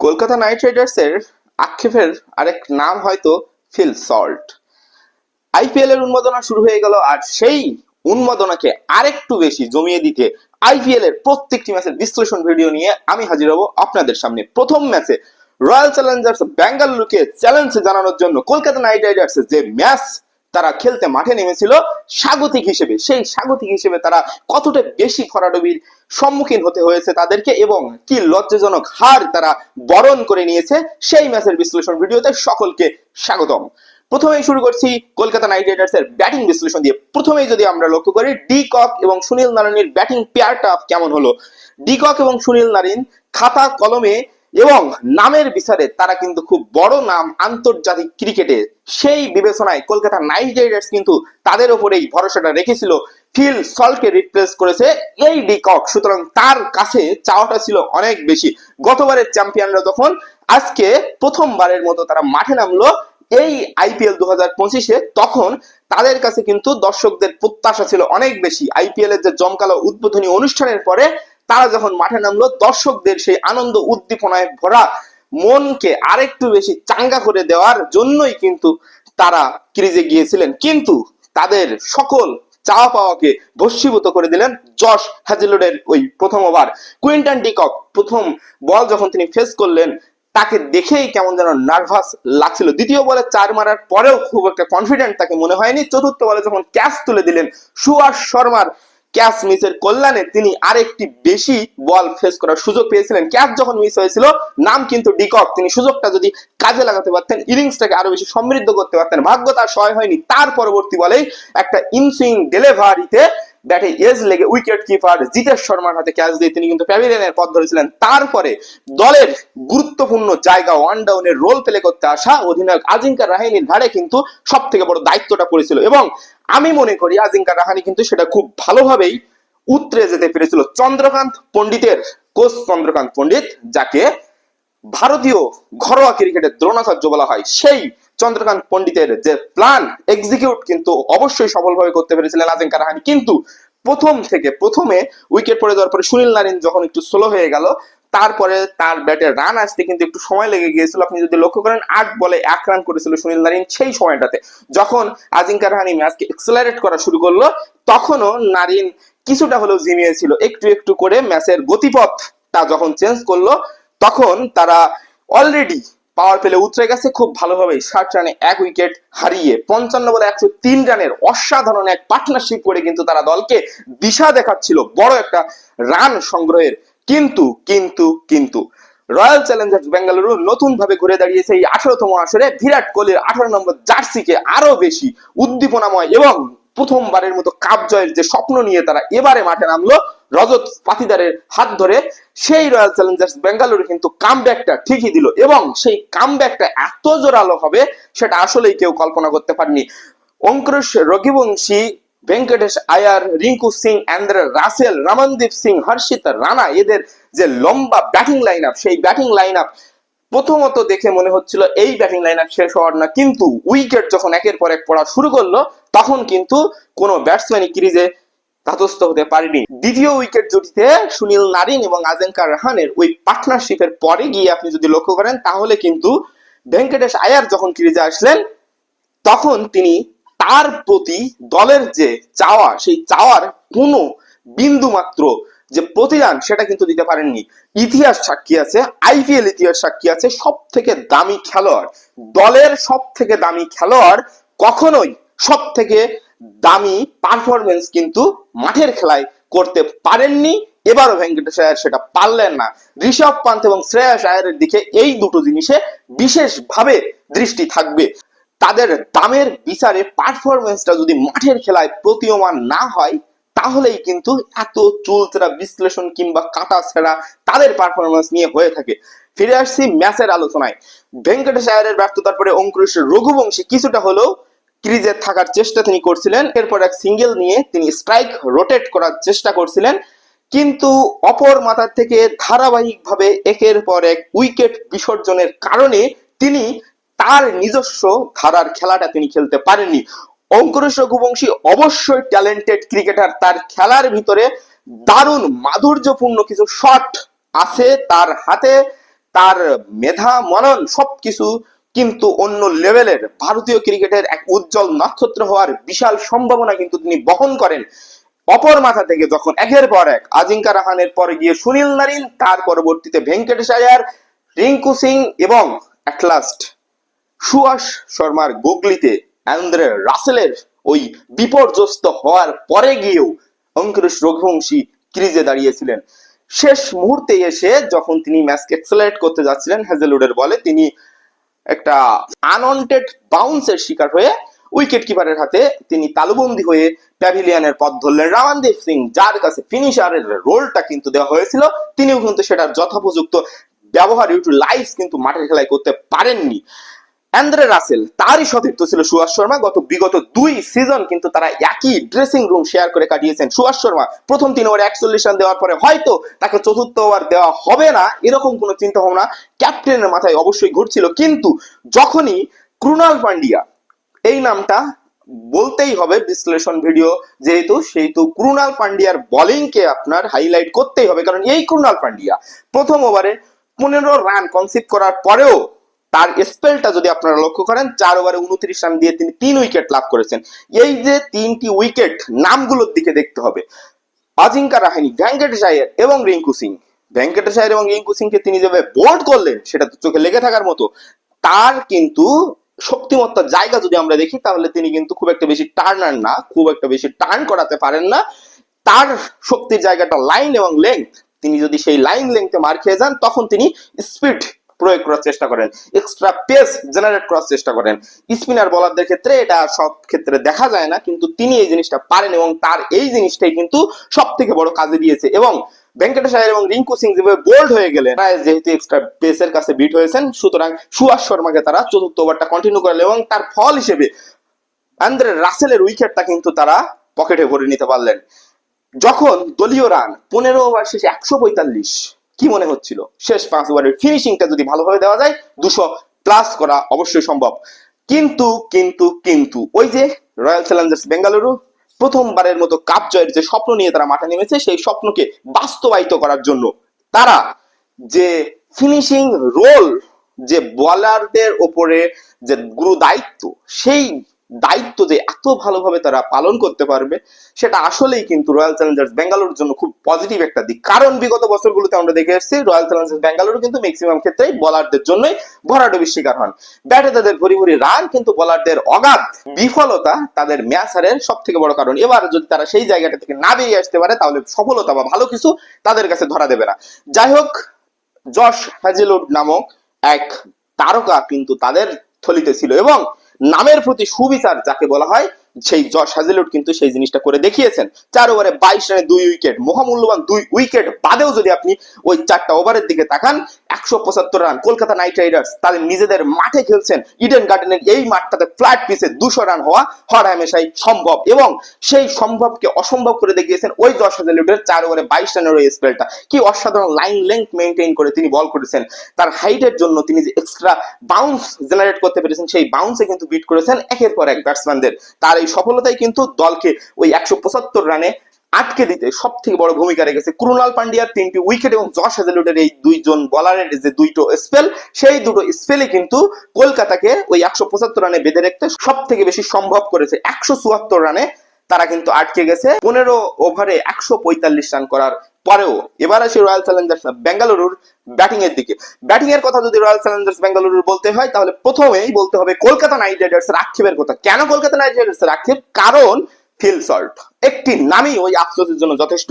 Kolkata night রাইডার্সের আক্ষেপের আরেক নাম হয়তো ফিল সল্ট। আইপিএল এর উন্মাদনা শুরু হয়ে গেল আর সেই উন্মাদনাকে আরেকটু বেশি জমিয়ে দিতে আইপিএল এর প্রত্যেকটি ম্যাচের বিশ্লেষণ ভিডিও নিয়ে আমি হাজির হব আপনাদের সামনে। প্রথম ম্যাচে রয়্যাল চ্যালেঞ্জার্স বেঙ্গালুরুকে চ্যালেঞ্জ জানানোর জন্য কলকাতা নাইট রাইডার্স যে ম্যাচ তারা খেলতে মাঠে নেমেছিল স্বাগতিক হিসেবে। সেই স্বাগতিক হিসেবে তারা কতটা বেশি খরাডবির সম্মুখীন হতে হয়েছে তাদেরকে এবং কি লজ্জাজনক হার তারা বরণ করে নিয়েছে, সেই ম্যাচের বিশ্লেষণ ভিডিওতে সকলকে স্বাগতম। প্রথমেই শুরু করছি কলকাতা নাইট রাইডার্স এর ব্যাটিং বিশ্লেষণ দিয়ে। প্রথমেই যদি আমরা লক্ষ্য করি, ডি কক এবং সুনীল নারায়ণের ব্যাটিং পেয়ারটা কেমন হলো? ডি কক এবং সুনীল নারিন খাতা কলমে এবং নামের বিচারে তারা কিন্তু খুব বড় নাম আন্তর্জাতিক ক্রিকেটে। সেই বিবেচনায় কলকাতা নাইট রাইডার্স কিন্তু তাদের উপরেই ভরসাটা রেখেছিল। ফিল সলকে রিপ্লেস করেছে এই ডিকক সুতরাং তার কাছে চাওয়াটা ছিল অনেক বেশি। গতবারের চ্যাম্পিয়নরা যখন আজকে প্রথমবারের মতো তারা মাঠে নামলো এই আইপিএল দু হাজার পঁচিশে। তখন তাদের কাছে কিন্তু দর্শকদের প্রত্যাশা ছিল অনেক বেশি। আইপিএল এর যে জমকালো উদ্বোধনী অনুষ্ঠানের পরে তারা যখন মাঠে নামলো, দর্শকদের সেই আনন্দ উদ্দীপনায় ভরা মনকে আরেকটু বেশি চাঙ্গা করে দেওয়ার জন্যই কিন্তু তারা ক্রিজে গিয়েছিলেন। কিন্তু তাদের সকল চাওয়া পাওয়াকে ভস্মীভূত করে দিলেন জশ হ্যাজেলুডের ওই প্রথম ওভার। কুইন্টন ডিকক প্রথম বল যখন তিনি ফেস করলেন, তাকে দেখেই কেমন যেন নার্ভাস লাগছিল। দ্বিতীয় বলে চার মারার পরেও খুব একটা কনফিডেন্ট তাকে মনে হয়নি। চতুর্থ বলে যখন ক্যাচ তুলে দিলেন সুয়াস শর্মার ক্যাচ মিসের কল্যাণে তিনি আরেকটি বেশি বল ফেস করার সুযোগ পেয়েছিলেন। ক্যাচ যখন মিস হয়েছিল, নাম কিন্তু ডিকক তিনি সুযোগটা যদি কাজে লাগাতে পারতেন ইনিংসটাকে আরও বেশি সমৃদ্ধ করতে পারতেন, ভাগ্য তার সহায় হয়নি। তার পরবর্তী বলেই একটা ইনসুইং ডেলিভারিতে ব্যাটে এজ লেগে উইকেট কিপার জিতেশ শর্মার হাতে ক্যাচ দিয়ে তিনি কিন্তু প্যাভিলিয়নের পথ ধরেছিলেন। তারপরে দলের গুরুত্বপূর্ণ জায়গা ওয়ান ডাউনের রোল প্লে করতে আসা অধিনায়ক আজিঙ্কা রাহিনীর ঘাড়ে কিন্তু সব থেকে বড় দায়িত্বটা পড়েছিল। এবং আমি মনে করি আজিঙ্কা রাহানি কিন্তু সেটা খুব ভালোভাবেই উতরে যেতে পেরেছিল। চন্দ্রকান্ত পণ্ডিতের কোচ চন্দ্রকান্ত পণ্ডিত, যাকে ভারতীয় ঘরোয়া ক্রিকেটের দ্রোণাচার্য বলা হয়, সেই চন্দ্রকান্ত পণ্ডিতের যে প্ল্যান এক্সিকিউট কিন্তু অবশ্যই সফলভাবে করতে পেরেছিলেন আজিঙ্কা রাহানি কিন্তু প্রথম থেকে প্রথমে উইকেট পড়ে যাওয়ার পরে সুনীল নারিন যখন একটু স্লো হয়ে গেল, তারপরে তার ব্যাটে রান আসতে কিন্তু একটু সময় লেগে গিয়েছিল। আপনি যদি লক্ষ্য করেন, আট বলে এক রান করেছিল সুনীল নারিন সেই সময়টাতে। যখন আজিঙ্কা রাহানি ম্যাচকে এক্সেলারেট করা শুরু করল, তখনও নারিন কিছুটা হলেও জিমিয়েছিল একটু একটু করে ম্যাচের গতিপথটা যখন চেঞ্জ করল, তখন তারা অলরেডি পাওয়ার পেলে উতরে গেছে, খুব ভালোভাবে ষাট রানে এক উইকেট হারিয়ে পঞ্চান্ন বলে একশো তিন রানের অসাধারণ এক পার্টনারশিপ করে কিন্তু তারা দলকে দিশা দেখাচ্ছিল। বড় একটা রান সংগ্রহের। কিন্তু কিন্তু কিন্তু রয়্যাল চ্যালেঞ্জার্স বেঙ্গালুরু নতুন ভাবে ঘুরে দাঁড়িয়েছে এই আঠারোতম আসরে। বিরাট কোহলির আঠারো নম্বর জার্সিকে আরও বেশি উদ্দীপনাময় এবং প্রথমবারের মতো কাপ জয়ের যে স্বপ্ন নিয়ে তারা এবারে মাঠে নামলো রজত পাতিদারের হাত ধরে সেই রয়্যাল চ্যালেঞ্জার্স বেঙ্গালুরু কিন্তু কাম কামব্যাকটা ঠিকই দিল এবং সেই কাম কামব্যাকটা এত জোরালো হবে সেটা আসলেই কেউ কল্পনা করতে পারেনি। অঙ্কুশ রঘিবংশী, ভেঙ্কটেশ আয়ার, রিঙ্কু সিং, অ্যান্দ্রে রাসেল, রমনদীপ সিং, হর্ষিত রানা এদের যে লম্বা ব্যাটিং লাইন আপ সেই ব্যাটিং লাইন আপ প্রথমত দেখে মনে হচ্ছিল এই ব্যাটিং লাইন আপ শেষ হওয়ার না। কিন্তু উইকেট যখন একের পর এক পড়া শুরু করল, তখন কিন্তু কোনো ব্যাটসম্যানই ক্রিজে ধাতস্থ হতে পারেনি। দ্বিতীয় উইকেট জুটিতে সুনীল নারিন এবং আজেঙ্কা রাহানের ওই পার্টনারশিপের পরে গিয়ে আপনি যদি লক্ষ্য করেন, তাহলে কিন্তু ভেঙ্কটেশ আয়ার যখন ক্রিজে আসলেন, তখন তিনি তার প্রতি দলের যে চাওয়া, সেই চাওয়ার কোনো বিন্দু মাত্র যে প্রতিদান, সেটা কিন্তু দিতে পারেননি। ইতিহাস সাক্ষী আছে আইপিএল ইতিহাস সাক্ষী আছে সব থেকে দামি খেলোয়াড়, দলের সব থেকে দামি খেলোয়াড় কখনোই সব থেকে দামি পারফরমেন্স কিন্তু মাঠের খেলায় করতে পারেননি। এবারও ভেঙ্কটেশ আয়ার সেটা পারলেন না। ঋষভ পান্ত এবং শ্রেয়াস আয়ারের দিকে এই দুটো জিনিসে বিশেষভাবে দৃষ্টি থাকবে। তাদের দামের বিচারে পারফরমেন্সটা যদি মাঠের খেলায় প্রতীয়মান না হয়, তাহলেই কিন্তু এত চুলচেরা বিশ্লেষণ কিংবা কাটা ছেঁড়া তাদের পারফরমেন্স নিয়ে হয়ে থাকে। ফিরে আসছি ম্যাচের আলোচনায়। ভেঙ্কটেশ আয়ারের ব্যর্থতার পরে অঙ্কুশ রঘুবংশী কিছুটা হলেও ক্রিজে থাকার চেষ্টা তিনি করছিলেন। এরপর এক সিঙ্গেল নিয়ে তিনি স্ট্রাইক রোটেট করার চেষ্টা করছিলেন। কিন্তু অপর মাথার থেকে ধারাবাহিকভাবে একের পর এক উইকেট বিসর্জনের কারণে তিনি তার নিজস্ব ধারার খেলাটা তিনি খেলতে পারেননি। অঙ্কুরেশ রঘুবংশী অবশ্যই ট্যালেন্টেড ক্রিকেটার তার খেলার ভিতরে দারুণ মাধুর্যপূর্ণ কিছু শট আছে তার হাতে। তার মেধা, মনন সবকিছু কিন্তু অন্য লেভেলের ভারতীয় ক্রিকেটের এক উজ্জ্বল নক্ষত্র হওয়ার বিশাল সম্ভাবনা কিন্তু তিনি বহন করেন। অপর মাথা থেকে যখন একের পর এক আজিঙ্কা রাহানের পরে গিয়ে সুনীল নারিন, তার পরবর্তীতে ভেঙ্কটেশ আয়ার রিঙ্কু সিং এবং অ্যাট লাস্ট সুয়াস শর্মার গুগলিতে অ্যান্দ্রে রাসেলের ওই বিপর্যস্ত হওয়ার পরে গিয়েও অঙ্কুরেশ রঘুবংশী ক্রিজে দাঁড়িয়েছিলেন। শেষ মুহূর্তে এসে যখন তিনি ম্যাচকে এক্সেলারেট করতে যাচ্ছিলেন হ্যাজেলউডের বলে, তিনি একটা আনওয়ান্টেড বাউন্সের শিকার হয়ে উইকেট কিপারের হাতে তিনি তালুবন্দী হয়ে প্যাভিলিয়নের পথ ধরলেন। রামানদীপ সিং, যার কাছে ফিনিশারের রোলটা কিন্তু দেওয়া হয়েছিল, তিনিও কিন্তু সেটার যথোপযুক্ত ব্যবহার ইউটু লাইফ কিন্তু মাঠের খেলায় করতে পারেননি। অ্যান্দ্রে রাসেল, তারই সতীর্থ ছিল সুভাষ শর্মা। গত বিগত দুই সিজন কিন্তু তারা একই ড্রেসিং রুম শেয়ার করে কাটিয়েছেন সুভাষ শর্মা। প্রথম তিন ওভারে একচল্লিশ রান দেওয়ার পরে হয়তো তাকে চতুর্থ ওভার দেওয়া হবে না, এরকম কোনো চিন্তা ভাবনা ক্যাপ্টেনের মাথায় অবশ্যই ঘুরছিল। কিন্তু যখনই ক্রুনাল পান্ডিয়া, এই নামটা বলতেই হবে বিশ্লেষণ ভিডিও যেহেতু, সেহেতু ক্রুনাল পান্ডিয়ার বোলিংকে আপনার হাইলাইট করতেই হবে। কারণ এই ক্রুনাল পান্ডিয়া প্রথম ওভারে পনেরো রান কনসিভ করার পরেও তার স্পেলটা যদি আপনারা লক্ষ্য করেন, চার ওভারে উনত্রিশ রান দিয়ে তিনি তিন উইকেট লাভ করেছেন। এই যে তিনটি উইকেট নামগুলোর দিকে দেখতে হবে। অজিঙ্কা রাহানি ভেঙ্কটেশ আয়ার এবং রিঙ্কু সিং। ভেঙ্কটেশ আয়ার এবং রিঙ্কু সিংকে তিনি যেভাবে বোল্ড করলেন, সেটা তো চোখে লেগে থাকার মতো। তার কিন্তু শক্তিমত্তার জায়গা যদি আমরা দেখি, তাহলে তিনি কিন্তু খুব একটা বেশি টার্নার না, খুব একটা বেশি টার্ন করাতে পারেন না। তার শক্তির জায়গাটা লাইন এবং লেংথ তিনি যদি সেই লাইন লেংথে মার খেয়ে যান, তখন তিনি স্পিড প্রয়োগ করার চেষ্টা করেন এক্সট্রা পেস জেনারেট করার চেষ্টা করেন। স্পিনার বলারদের ক্ষেত্রে এটা সব ক্ষেত্রে দেখা যায় না, কিন্তু তিনি এই জিনিসটা পারেন এবং তার এই জিনিসটাই কিন্তু সব থেকে বড় কাজে দিয়েছে এবং ভেঙ্কটেশ এবং রিঙ্কু সিং যেভাবে বোল্ড হয়ে গেলেন যেহেতু এক্সট্রা পেসের কাছে বিট হয়েছেন, সুতরাং সুভাষ শর্মাকে তারা চতুর্থ ওভারটা কন্টিনিউ করলেন এবং তার ফল হিসেবে আন্দ্রে রাসেলের উইকেটটা কিন্তু তারা পকেটে ভরে নিতে পারলেন। যখন দলীয় রান পনেরো ওভার শেষে একশো পঁয়তাল্লিশ কি মনে হচ্ছিল? শেষ পাঁচ ওভারের ফিনিশিংটা যদি ভালোভাবে দেওয়া যায়, দুশো প্লাস করা অবশ্যই সম্ভব। কিন্তু কিন্তু কিন্তু, ওই যে রয়্যাল চ্যালেঞ্জার্স বেঙ্গালুরু প্রথমবারের মতো কাপ জয়ের যে স্বপ্ন নিয়ে তারা মাঠে নেমেছে, সেই স্বপ্নকে বাস্তবায়িত করার জন্য তারা যে ফিনিশিং রোল যে বলারদের ওপরে যে গুরু দায়িত্ব সেই দায়িত্ব যে এত ভালোভাবে তারা পালন করতে পারবে, সেটা আসলেই কিন্তু রয়্যাল চ্যালেঞ্জার্স বেঙ্গালুরুর জন্য খুব পজিটিভ একটা দিক। কারণ বিগত বছরগুলোতে আমরা দেখে এসেছি রয়্যাল চ্যালেঞ্জার্স বেঙ্গালুরু কিন্তু ম্যাক্সিমাম ক্ষেত্রেই বলারদের জন্যই ভরাডুবির শিকার হন। ব্যাটে তাদের ভরি ভরি রান কিন্তু বলারদের অগাধ বিফলতা তাদের ম্যাচ হারের সব থেকে বড় কারণ। এবার যদি তারা সেই জায়গাটা থেকে না বেরিয়ে আসতে পারে, তাহলে সফলতা বা ভালো কিছু তাদের কাছে ধরা দেবে না। যাই হোক জশ হ্যাজেলউড নামক এক তারকা কিন্তু তাদের থলিতে ছিল এবং নামের প্রতি সুবিচার যাকে বলা হয় সেই জশ হ্যাজেলউড কিন্তু সেই জিনিসটা করে দেখিয়েছেন। চার ওভারে বাইশ রানে দুই উইকেট, মহামূল্যবান দুই উইকেট বাদেও যদি আপনি ওই চারটা ওভারের দিকে তাকান, একশো পঁচাত্তর রান কলকাতা নাইট রাইডার্স তাদের নিজেদের মাঠে খেলছেন ইডেন গার্ডেনের এই মাঠটাতে ফ্ল্যাট পিসে দুশো রান হওয়া হর হামেশাই সম্ভব এবং সেই সম্ভবকে অসম্ভব করে দেখিয়েছেন ওই দশ হাজার লিটার চার ওভারে বাইশ রানের ওই স্পেলটা। কি অসাধারণ লাইন লেন্থ মেনটেন করে তিনি বল করেছেন। তার হাইটের জন্য তিনি যে এক্সট্রা বাউন্স জেনারেট করতে পেরেছেন, সেই বাউন্সে কিন্তু বিট করেছেন একের পর এক ব্যাটসম্যানদের তার এই সফলতাই কিন্তু দলকে ওই একশো পঁচাত্তর রানে আটকে দিতে সব থেকে বড় ভূমিকা রেখেছে। কুরুনাল পান্ডিয়ার তিনটি উইকেট এবং জশ হেজেলুটের এই দুইজন বলারের যে দুইটো স্পেল সেই দুটো স্পেলে কিন্তু কলকাতাকে ওই একশো পঁচাত্তর রানে বেঁধে রাখতে সব থেকে বেশি সম্ভব করেছে। একশো চুয়াত্তর রানে তারা কিন্তু আটকে গেছে। পনেরো ওভারে একশো পঁয়তাল্লিশ রান করার পরেও এবার আসে রয়্যাল চ্যালেঞ্জার্স বেঙ্গালুরুর ব্যাটিং এর দিকে। ব্যাটিং এর কথা যদি রয়্যাল চ্যালেঞ্জার্স বেঙ্গালুরুর বলতে হয়, তাহলে প্রথমেই বলতে হবে কলকাতা নাইট রাইডার্স এর আক্ষেপের কথা। কেন কলকাতা নাইট রাইডার্স রাক্ষেপ কারণ ফিল সল্ট। একটি নামই ওই আফসোসের জন্য যথেষ্ট।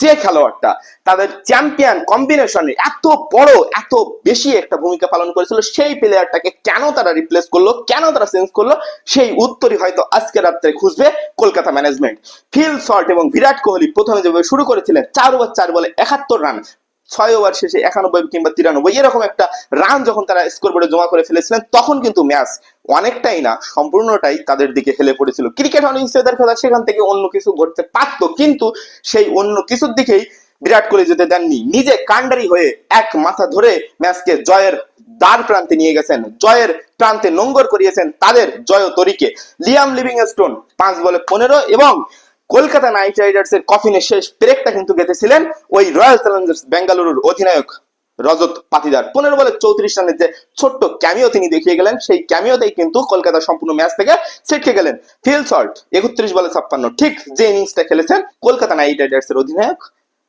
যে খেলোয়াড়টা তাদের চ্যাম্পিয়ন কম্বিনেশনে এত বড়, এত বেশি একটা ভূমিকা পালন করেছিল, সেই প্লেয়ারটাকে কেন তারা রিপ্লেস করল, কেন তারা চেঞ্জ করল, সেই উত্তরই হয়তো আজকে রাত্রে খুঁজবে কলকাতা ম্যানেজমেন্ট ফিল সল্ট এবং বিরাট কোহলি প্রথমে যেভাবে শুরু করেছিলেন, চার ওভার চার বলে একাত্তর রান ছয় ওভার শেষে একানব্বই কিংবা তিরানব্বই, এরকম একটা রান যখন তারা স্কোর বোর্ডে জমা করে ফেলেছিলেন, তখন কিন্তু ম্যাচ অনেকটাই না, সম্পূর্ণটাই তাদের দিকে হেলে পড়েছিল। ক্রিকেট অনিশ্চয়তার খেলা সেখান থেকে অন্য কিছু ঘটতে পারতো, কিন্তু সেই অন্য কিছুর দিকেই বিরাট কোহলি যেতে দেননি। নিজে কান্ডারি হয়ে এক মাথা ধরে ম্যাচকে জয়ের দ্বার প্রান্তে নিয়ে গেছেন। জয়ের প্রান্তে নোঙ্গর করিয়েছেন তাদের জয় তরিকে লিয়াম লিভিং স্টোন পাঁচ বলে পনেরো এবং কলকাতা নাইট রাইডার্স এর কফিনের শেষ ব্রেকটা কিন্তু গেতেছিলেন ওই রয়্যাল চ্যালেঞ্জার্স বেঙ্গালুরুর অধিনায়ক রজত পাতিদার। পনেরো বলে চৌত্রিশ রানের যে ছোট্ট ক্যামিও তিনি দেখিয়ে গেলেন, সেই ক্যামিওতেই কিন্তু কলকাতা সম্পূর্ণ ম্যাচ থেকে ছিটকে গেলেন। ফিল সল্ট একত্রিশ বলে ছাপ্পান্ন। ঠিক যে ইনিংসটা খেলেছেন কলকাতা নাইট রাইডার্স এর অধিনায়ক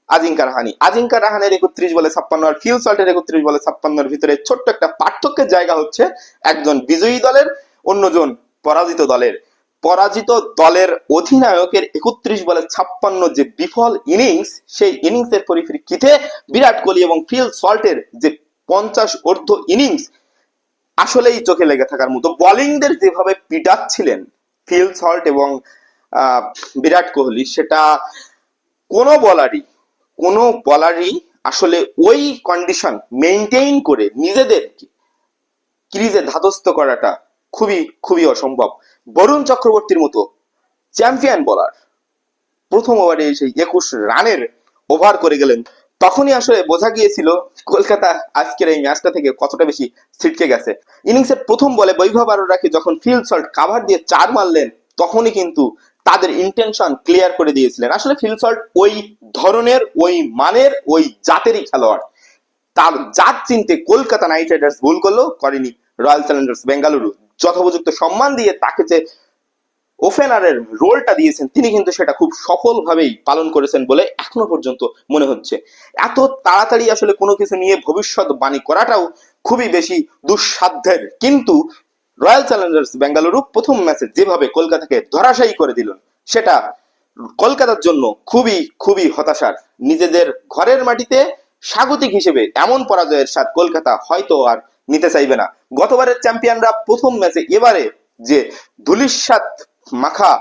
আজিঙ্কা রাহানি। আজিঙ্কা রাহানের একত্রিশ বলে ছাপ্পান্ন আর ফিল সল্টের একত্রিশ বলে ছাপ্পান্নর ভিতরে ছোট্ট একটা পার্থক্যের জায়গা হচ্ছে একজন বিজয়ী দলের, অন্যজন পরাজিত দলের। পরাজিত দলের অধিনায়কের একত্রিশ বলে ছাপ্পান্ন যে বিফল ইনিংস, সেই ইনিংসের পরিপ্রেক্ষিতে বিরাট কোহলি এবং ফিল সল্টের যে পঞ্চাশ অর্ধ ইনিংস, আসলেই চোখে লেগে থাকার মতো। বোলিংদের যেভাবে পিটাচ্ছিলেন ফিল সল্ট এবং বিরাট কোহলি, সেটা কোনো বলারই কোনো বলারই আসলে ওই কন্ডিশন মেনটেইন করে নিজেদেরকে ক্রিজে ধাতস্থ করাটা খুবই খুবই অসম্ভব। বরুণ চক্রবর্তীর মতো চ্যাম্পিয়ন বলার প্রথম ওভারে এসে একুশ রানের ওভার করে গেলেন। তখনই আসলে বোঝা গিয়েছিল কলকাতা আজকের এই ম্যাচটা থেকে কতটা বেশি ছিটকে গেছে। ইনিংসের প্রথম বলে বৈভব আরোরাকে যখন ফিল্ড সল্ট কাভার দিয়ে চার মারলেন, তখনই কিন্তু তাদের ইন্টেনশন ক্লিয়ার করে দিয়েছিলেন। আসলে ফিল্ড সল্ট ওই ধরনের, ওই মানের, ওই জাতেরই খেলোয়াড়। তার জাত চিনতে কলকাতা নাইট রাইডার্স ভুল করল, করেনি রয়্যাল চ্যালেঞ্জার্স বেঙ্গালুরু। যথোপযুক্ত সম্মান দিয়ে তাকে যে ওপেনারের রোলটা দিয়েছেন, তিনি কিন্তু সেটা খুব সফলভাবেই পালন করেছেন বলে এখনও পর্যন্ত মনে হচ্ছে। এত তাড়াতাড়ি আসলে কোনো কিছু নিয়ে ভবিষ্যৎ বাণী করাটাও খুবই বেশি দুঃসাধ্যের। কিন্তু রয়্যাল চ্যালেঞ্জার্স বেঙ্গালুরু প্রথম ম্যাচে যেভাবে কলকাতাকে ধরাশায়ী করে দিল, সেটা কলকাতার জন্য খুবই খুবই হতাশার। নিজেদের ঘরের মাটিতে স্বাগতিক হিসেবে এমন পরাজয়ের স্বাদ কলকাতা হয়তো আর নিতে চাইবে না। গতবারের চ্যাম্পিয়নরা প্রথম ম্যাচে এবারে যে ধুলিস্বাদ মাখা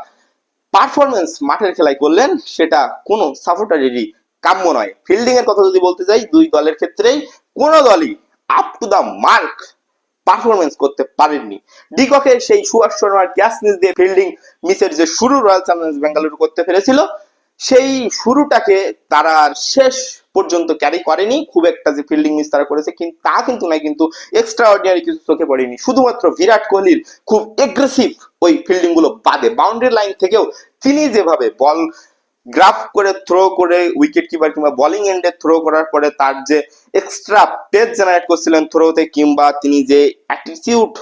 পারফরমেন্স মাঠের খেলায় করলেন, সেটা কোনো সাপোর্টারেরই কাম্য নয়। ফিল্ডিং এর কথা যদি বলতে যাই, দুই দলের ক্ষেত্রেই কোনো দলই up to the mark performance করতে পারেননি। ডিককের সেই সুয়াস শর্মার ক্যাচ মিস দিয়ে ফিল্ডিং মিসের যে শুরু রয়্যাল চ্যালেঞ্জার্স বেঙ্গালুরু করতে পেরেছিল, সেই শুরুটাকে তারা শেষ পর্যন্ত ক্যারি করেনি। খুব একটা যে ফিল্ডিং মিস তারা করেছে কিন্তু তা কিন্তু নয়, কিন্তু এক্সট্রা অর্ডিনারি কিছু চোখে পড়েনি। শুধুমাত্র বিরাট কোহলির খুব এগ্রেসিভ ওই ফিল্ডিংগুলো বাদে। বাউন্ডারি লাইন থেকেও তিনি যেভাবে বল গ্রাফ করে থ্রো করে উইকেট কিপার কিংবা বোলিং এন্ডে থ্রো করার পরে তার যে এক্সট্রা পেজ জেনারেট করছিলেন থ্রোতে কিংবা তিনি যে অ্যাটিটিউড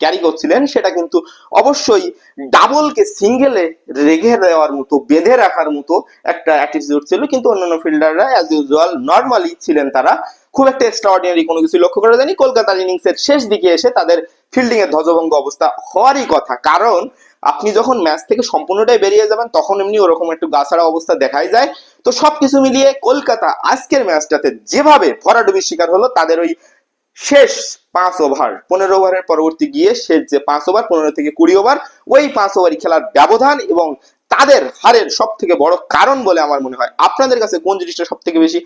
ক্যারি করছিলেন, সেটা কিন্তু অবশ্যই ডাবলকে সিঙ্গেলে রেখে দেওয়ার মতো, বেঁধে রাখার মতো একটা অ্যাটিটিউড ছিল। কিন্তু অন্যান্য ফিল্ডাররা অ্যাজ ইউজুয়াল নর্মালি ছিলেন তারা। খুব একটা এক্সট্রা অর্ডিনারি কোনো কিছু লক্ষ্য করা যায়নি। কলকাতার ইনিংসের শেষ দিকে এসে তাদের ফিল্ডিং এর ধ্বজভঙ্গ অবস্থা হওয়ারই কথা। কারণ আপনি যখন ম্যাচ থেকে সম্পূর্ণটাই বেরিয়ে যাবেন, তখন এমনি ওরকম একটু গাছাড়া অবস্থা দেখাই যায়। তো সবকিছু মিলিয়ে কলকাতা আজকের ম্যাচটাতে যেভাবে ভরাডুবির শিকার হলো, তাদের ওই শেষ পাঁচ ওভার। পনেরো ওভারের পরবর্তী গিয়ে শেষ যে পাঁচ ওভার, পনেরো থেকে কুড়ি ওভার, ওই পাঁচ ওভারই খেলার ব্যবধান এবং তাদের হারের সব থেকে বড় কারণ বলে আমার মনে হয়। আপনাদের কাছে কোন জিনিসটা সব থেকে বেশি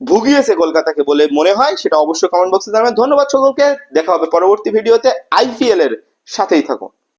ভুগিয়েছে কলকাতাকে বলে মনে হয় সেটা অবশ্যই কমেন্ট বক্সে জানাবেন। ধন্যবাদ সকলকে। দেখা হবে পরবর্তী ভিডিওতে আইপিএল এর সাথেই থাকুন।